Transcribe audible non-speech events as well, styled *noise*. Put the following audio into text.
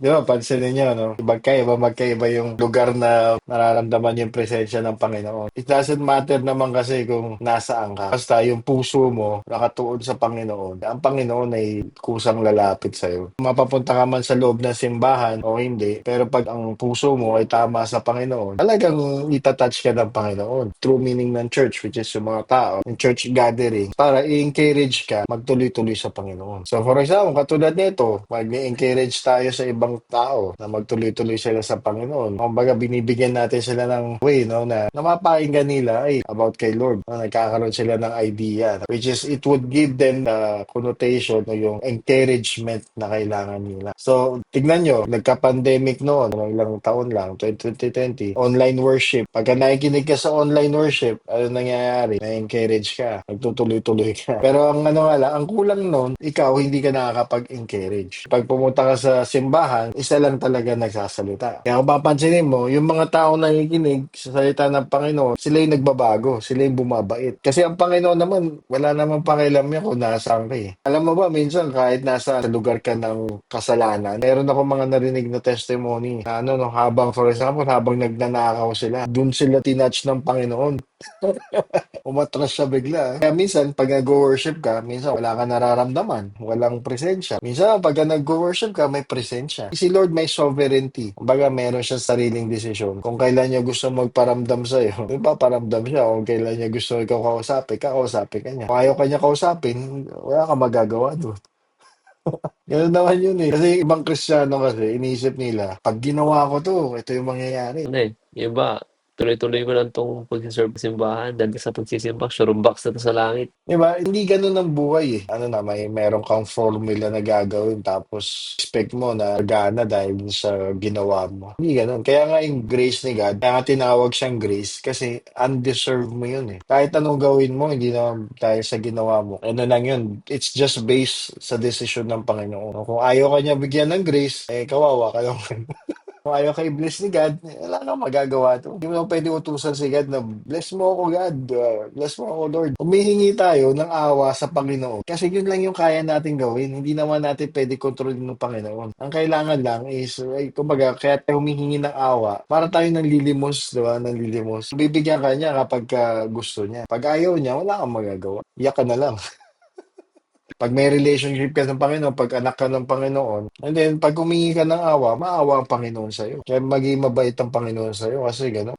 Di ba, pansinin niyo, no? Magkaiba, magkaiba yung lugar na nararamdaman yung presensya ng Panginoon. It doesn't matter naman kasi kung nasaan ka. Basta yung puso mo nakatuon sa Panginoon. Ang Panginoon ay kusang lalapit sa'yo. Mapapunta ka man sa loob ng simbahan o hindi, pero pag ang puso mo ay tama sa Panginoon, talagang itatouch ka ng Panginoon. True meaning ng church, which is yung mga tao, yung church gathering, para i-encourage ka magtuloy-tuloy sa Panginoon. So for example, katulad nito, mag-encourage tayo sa ibang tao na magtuloy-tuloy sila sa Panginoon. Kumbaga, binibigyan natin sila ng way, no, na, na mapakinggan nila ay about kay Lord. No, nagkakaroon sila ng idea, which is it would give them the connotation o yung encouragement na kailangan nila. So, tignan nyo, nagka-pandemic noon, ilang taon lang, 2020, online worship. Pagka nakikinig ka sa online worship, ano nangyayari? Na-encourage ka, nagtutuloy-tuloy ka. *laughs* Pero ang ano nga lang, ang kulang noon, ikaw hindi ka nakakapag-encourage. Pag pumunta ka sa simbahan, isa lang talaga nagsasalita. Kaya kung papansinin mo, yung mga tao na nakikinig sa salita ng Panginoon, sila yung nagbabago, sila yung bumabait. Kasi ang Panginoon naman, wala namang pakialam niya kung nasaan ka eh. Alam mo ba, minsan kahit nasa lugar ka ng kasalanan, meron ako mga narinig na testimony na ano, no, habang, for example, habang nagnanakaw sila, dun sila tinouch ng Panginoon. *laughs* Umatras siya bigla. Kaya minsan, pag nag-worship ka, minsan wala ka nararamdaman. Walang presensya. Minsan, pag nag-worship ka, may presensya. Si Lord may sovereignty. Kumbaga, meron siya sariling desisyon. Kung kailan niya gusto magparamdam sa'yo, di ba, paramdam siya. Kung kailan niya gusto ikaw kausapin, kakausapin ka niya. Kung ayaw ka niya kausapin, wala ka magagawa doon. *laughs* Ganun naman yun eh. Kasi ibang kristyano kasi, iniisip nila, pag ginawa ko to, ito yung mangyayari. Ano eh, iba, tuloy-tuloy ko lang tong pagsiserve sa simbahan dahil sa pagsisimba, box na to sa langit. Diba? Hindi ganun ang buhay eh. Ano na, may meron kang formula na gagawin tapos expect mo na gana dahil sa ginawa mo. Hindi ganun. Kaya nga yung grace ni God, kaya nga tinawag siyang grace kasi undeserved mo yun eh. Kahit anong gawin mo, hindi naman dahil sa ginawa mo. Ano lang yun, it's just based sa decision ng Panginoon. Kung ayaw ka niya bigyan ng grace, eh kawawa ka lang. *laughs* Kung ayaw ka i-bless ni God, eh, wala kang magagawa to. Hindi mo naman pwede utusan si God na bless mo ako God, uh, bless mo ako Lord. Humihingi tayo ng awa sa Panginoon. Kasi yun lang yung kaya natin gawin. Hindi naman natin pwede kontrolin ng Panginoon. Ang kailangan lang is, ay, kumbaga, kaya tayo humihingi ng awa para tayo nang lilimos, di ba? Nang lilimos. Bibigyan ka niya kapag ka gusto niya. Pag ayaw niya, wala kang magagawa. Iyak ka na lang. *laughs* Pag may relationship ka ng Panginoon, pag anak ka ng Panginoon, and then pag humingi ka ng awa, maawa ang Panginoon sa'yo. Kaya maging mabait ang Panginoon sa'yo kasi gano'n.